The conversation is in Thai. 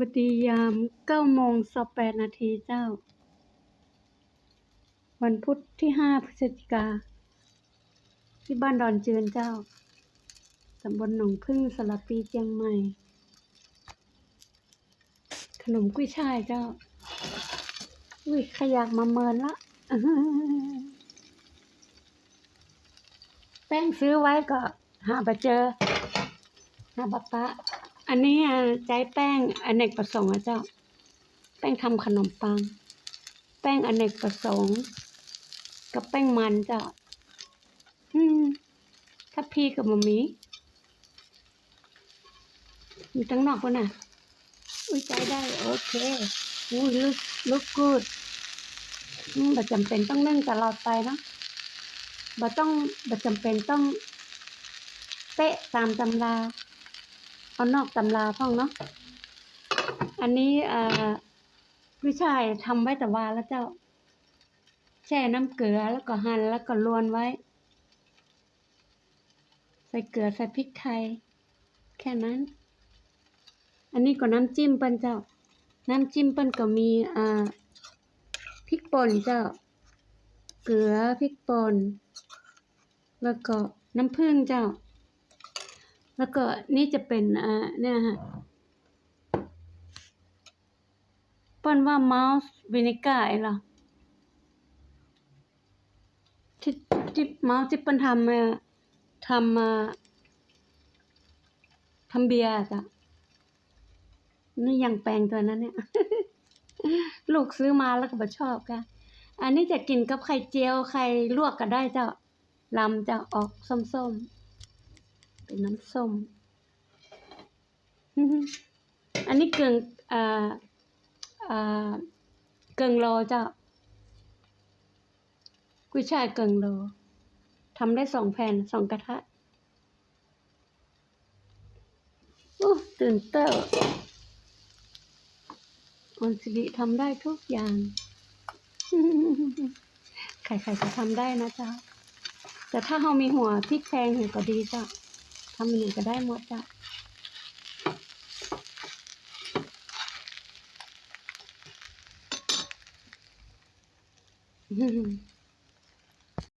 วัสดียามเก้าโมงสิบแปดนาทีเจ้า วันพุธที่ห้าพฤศจิกา ที่บ้านดอนเจือนเจ้าตำบลหนองพึ่งสระปีเชียงใหม่ ขนมกุ้ยช่ายเจ้า อุ้ยขยากมาเมินละ แป้งซื้อไว้ก็หาไปเจอ หาปะปะ อันนี้อะใจแป้งอเนกประสงค์อะเจ้า แป้งทำขนมปัง แป้งอเนกประสงค์ กับแป้งมันเจ้า อืมถ้าพี่กับมามีอยู่ตั้งนอกวะน่ะ อุ้ยใจได้ โอเคอุ้ยลุกลุกกูดอืมบ่จำเป็นต้องนึ่งตลอดไปเนาะบ่ต้องบ่จำเป็นต้องเป๊ะตามตำรา เอานอกตำราพ่องเนาะอันนี้เอ่อวิชายทำไว้แต่วาแล้วเจ้า แช่น้ำเกลือแล้วก็หั่นแล้วก็ลวนไว้ ใส่เกลือใส่พริกไทย แค่นั้น อันนี้ก็น้ำจิ้มเปิ้นเจ้า น้ำจิ้มเปิ้นก็มีอ่าพริกป่นเจ้า เกลือพริกป่นแล้วก็น้ำผึ้งเจ้า แล้วก็นี่จะเป็นอ่าเนี่ยฮะปิ้นว่า mouse vinegar ไอ้ล่ะที่ที่ mouse ที่เปิ้นทำมาทำมาทำเบียร์จ้ะนี่ยังแปลงตัวนั้นเนี่ย ลูกซื้อมาแล้วก็บ่ชอบค่ะ อันนี้จะกินกับไข่เจียวไข่ลวกก็ได้เจ้าลำจะออกส้มๆ เป็นน้ำส้ม อันนี้เกิงอ่าอ่าเกิงโลเจ้ากุ้ยช่ายเกิงโลทำได้สองแผ่นสองกระทะอู้ตื่นเต้นออนสิริทำได้ทุกอย่าง ใครๆก็ทำได้นะจ้าแต่ถ้าเรามีหัวพริกแพงหัวก็ดีจ้าทำอย่างก็ได้หมดจ้ะอืม